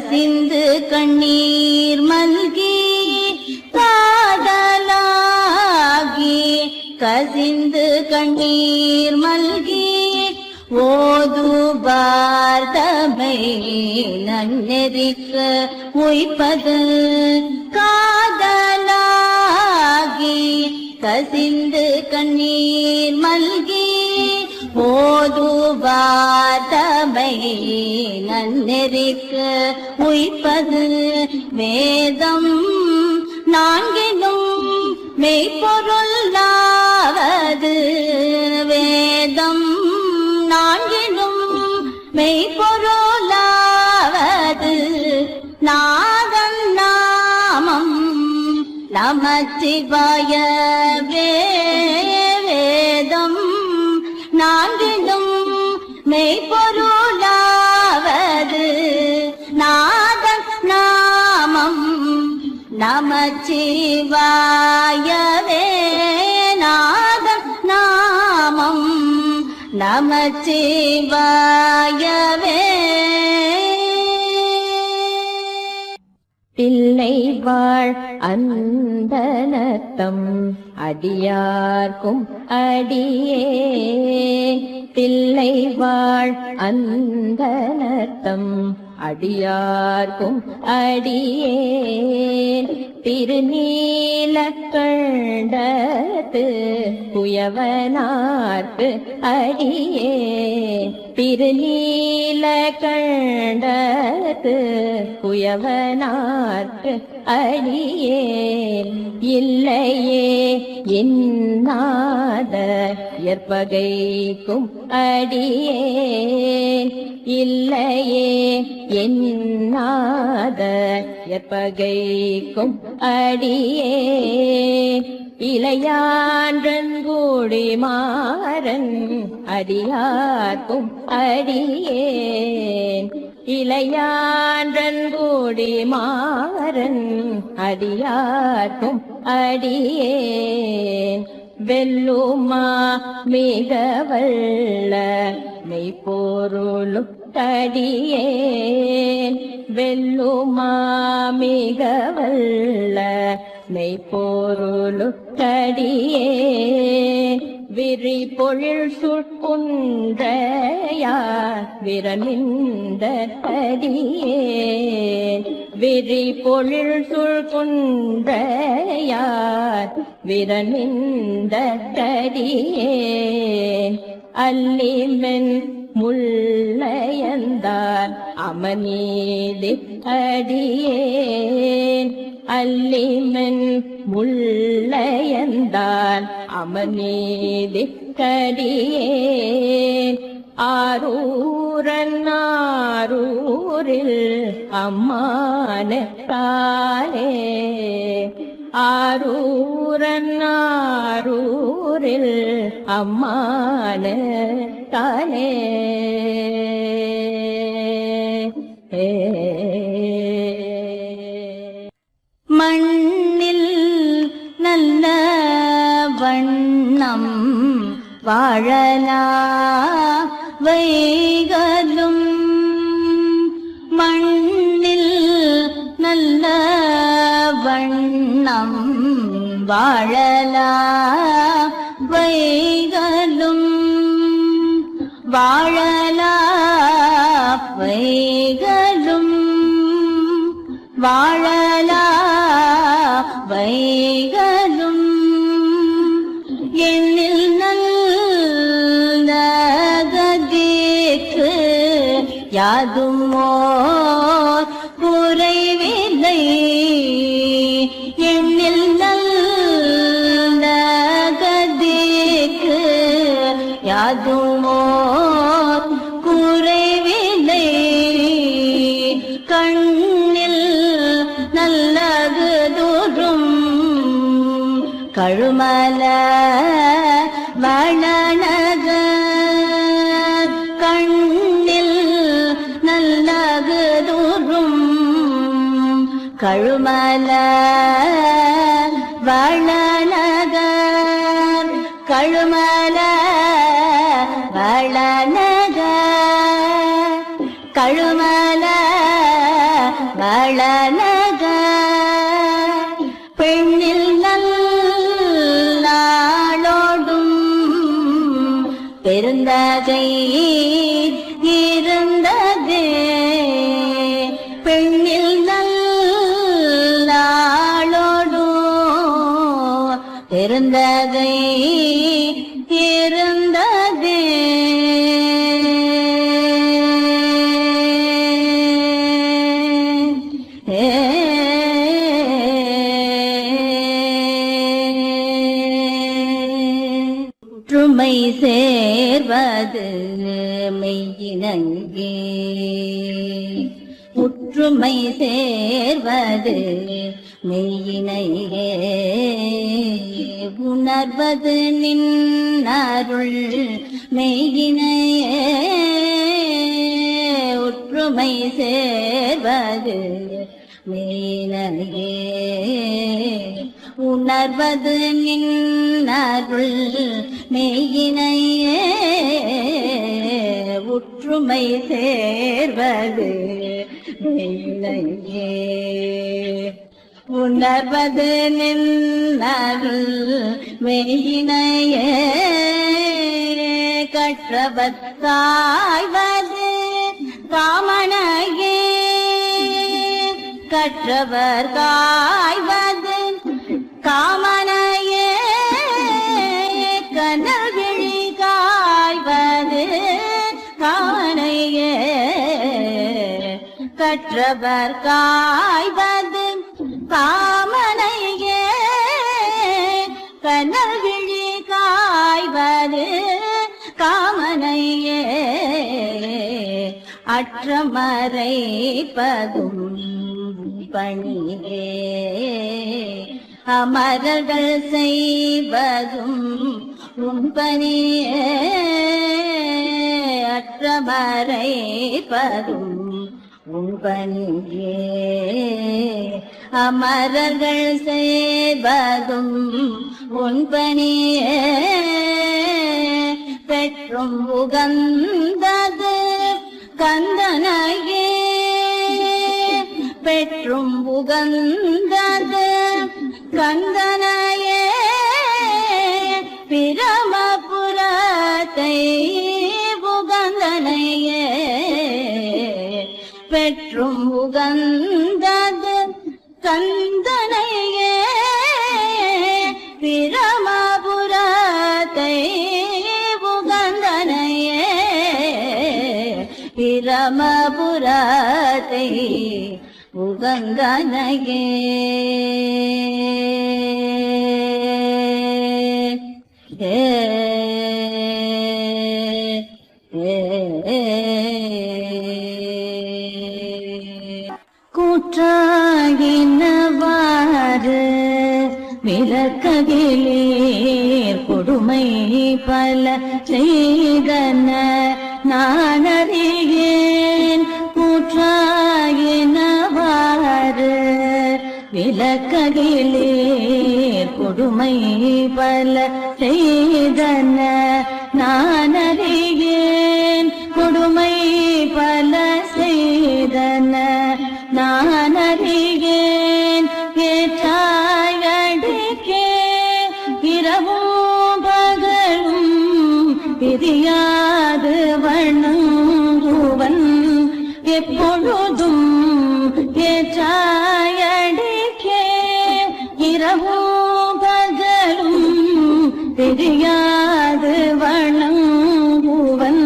கசிந்து கண்ணீர் மல்கி காதலாகி கசிந்து கண்ணீர் மல்கி ஓதுபார் தமை நன்னெறிக்க உய்ப்பது. காதலாகி கசிந்து கண்ணீர் ஓதுவார் நன்னெறிக்கு நன்னெறிக்க உய்ப்பது வேதம். நான்கினும் மெய்ப்பொருளாவது வேதம். நான்கினும் மெய்ப்பொருளாவது நாதன் நாமம். நமச்சிவாய வே நமச்சிவாயவே நாதன் நாமம். நமச்சிவாயவே. பிள்ளை வாழ் அந்தனத்தம் அடியார்க்கும் அடியே. பிள்ளை வாழ் அந்தனத்தம் அடியார்க்கும் அடியேன். திருநீல கண்டத்து குயவனார்க்கு அடியே திருநீல கண்டத்து குயவனார்க்கு அடியே இல்லையே என்னாத ஏற்பகைக்கும் அடியே இல்லையே என்னாத ஏற்பகைக்கும் அடியே இளையான்றன் கூடி மாறன் அடியார்க்கும் அடியேன். இளையான்றன் கூடி மாறன் அடியார்க்கும் அடியேன். வெல்லுமா மிக வல்ல மெய்ப்பொருளும் தடியேன் வெல்லுமா மிக வல்ல மெய்ப்பொருளும் தடியேன் விரி பொழில் சுட்குன்றையார் விரலிந்த தடியேன் விரி பொழில் சுழ்குன்றையார் விரமிந்த தடியேன் அல்லிமென் முள்ளையந்தார் அமநீதி அடியேன் அல்லிமென் முள்ளையந்தார் அமநீதி கடியேன் ஆரூரன் ஆரூரில் அம்மான காலே ஆரூரன் ஆரூரில் அம்மான காலே மண்ணில் வைகலும் மண்ணில் நல்ல வண்ணம் வாழலா. வைகலும் வாழலா. வைகலும் வாழலா. வைகலும் யாதுமோ? குறைவில்லை எண்ணில் நல்ல கதிக்கு யாதும்? குறைவில்லை கண்ணில் நல்லது தோறும் கழுமல கழுமல வளன இருந்ததை. இருந்தது ஒற்றுமை சேர்வது மெய்யினங்கே. ஒற்றுமை சேர்வது மெய்யினையே உணர்வது நின்னருள் மெய்யினையே ஒற்றுமை சேர்வது மெய்யினையே உணர்வது நின்னருள் மெய்யினையே ஒற்றுமை சேர்வது மெய்யினையே. உணர்வது நின்னருள் மெய்யினையே. கற்றவத்தாய்வது காமனையே. கற்றவர் காய்வது காம கற்றவர் காய்வது காமனையே. கனல் விழி காய்வது காமனையே. அற்றமறைப்பதும் பணியே. அமரர்கள் செய்வதும் உம்பனியே அற்றமறைப்பதும் பதும் அமரர்கள் செய்வதும் உன்பனியே பெற்றும் உகந்தது கந்தனையே பெற்றும் உகந்தது கந்தன உகந்தது கந்தனையே பிரமபுரத்தை உகந்தனையே பிரமபுரத்தை உகந்தனையே ஏ விளக்ககிலேர் கொடுமை பல செய்தன. நானறியேன் கூற்றாகினவாறு விளக்ககிலேர் கொடுமை பல செய்தன. நானறியேன் பிரியாது வணங்குவன். எப்பொழுதும் ஏற்றாயடிக்கே இரவும் பகலும் பிரியாது வணங்குவன்.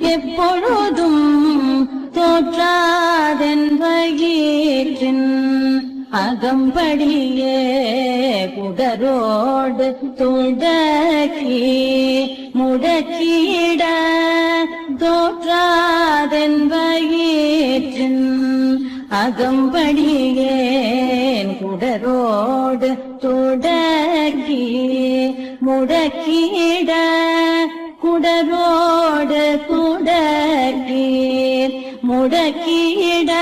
எப்பொழுதும் தோற்றாதென் வயிற்றின் அகம்படியே குடரோடு துடக்கி முடக்கிட தோற்றாதென் வயிற்றின் அகம்படியேன் குடரோடு தொடக்கி முடக்கிட குடரோடு தொடக்கி முடக்கிட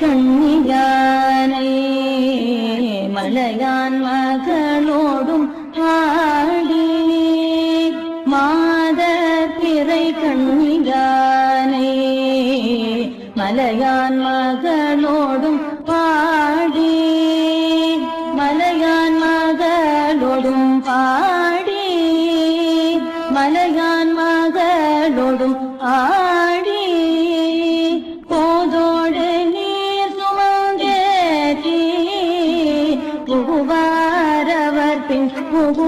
கண்ணியானை மலையான் மகள் பின்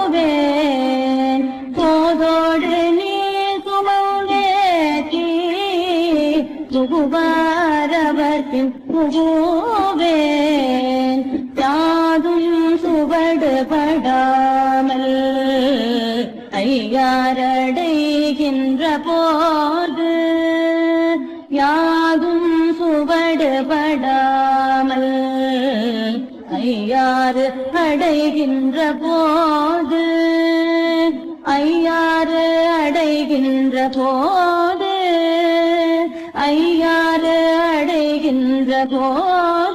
புகுவேன் போதோடு நீர் சுமந்தேற்றி புகுவாரவர் யாதும் சுவடுபடாமல் ஐயாரடைகின்ற போது யாதும் சுவடுபடாமல் ஐயாறு அடைகின்ற போது ஐயாறு அடைகின்ற போது ஐயாறு அடைகின்ற போது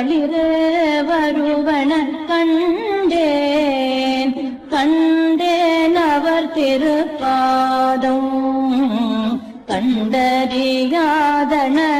பிடியோடும் வருவன கண்டேன். கண்டேன் அவர் திருப்பாதம். கண்டறியாதன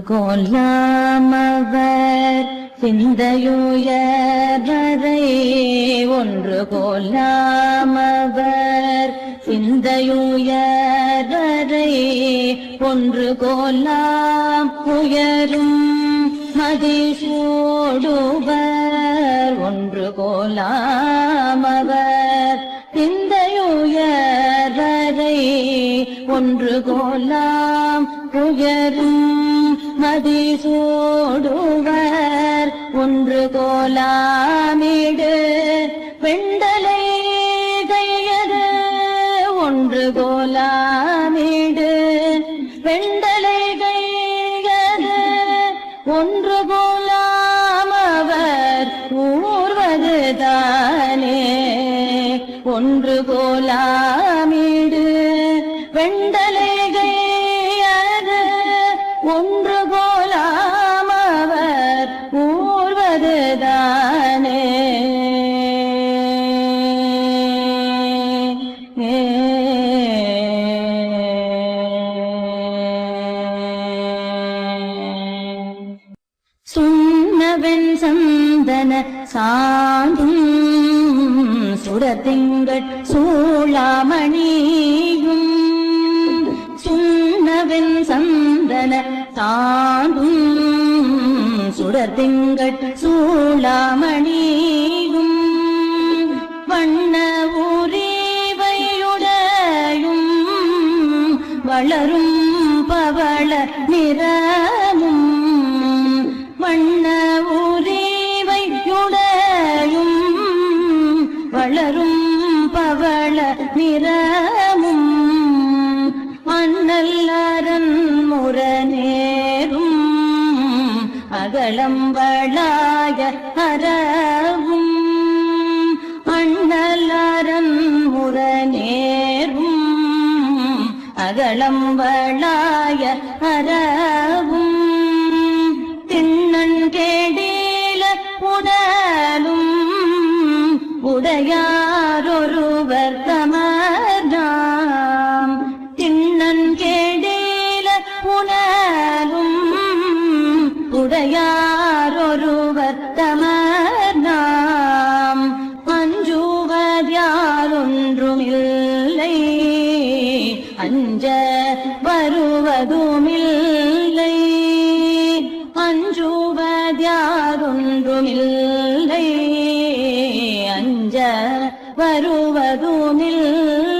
ஒன்று கொல்லாமவர் சிந்தையுயர்வரை ஒன்று கொல்லாமவர் சிந்தையுயர்வரை ஒன்று கொல்லாம் உயரும் மதிசூடுவர் ஒன்று கொல்லாமவர் சிந்தையுயர்வரை ஒன்று கோலாம் உயரும் மதி மதிசூடுவர் ஒன்று கோலாமிடு. பெண்டலை கையது ஒன்று கோலாமிடு. பெண்டலை கையது ஒன்று கோலாமவர் ஊர்வது தானே. ஒன்று கோல சந்தன சாந்தும் சுரதிங்கள் சூளாமணியும் சுண்ணவெண் சந்தன சாந்தும் சுடத்திங்கள் சூளாமணியும் நிறமும் அண்ணல்லரன் முரணேரும் அகலம்பளாய அறவும் அண்ணலரன் முரணேரும் அகலம்பளாய அறவும் திண்ணங்கேடீல புதலும் உடையாரொருவர் வருவதுமில்லை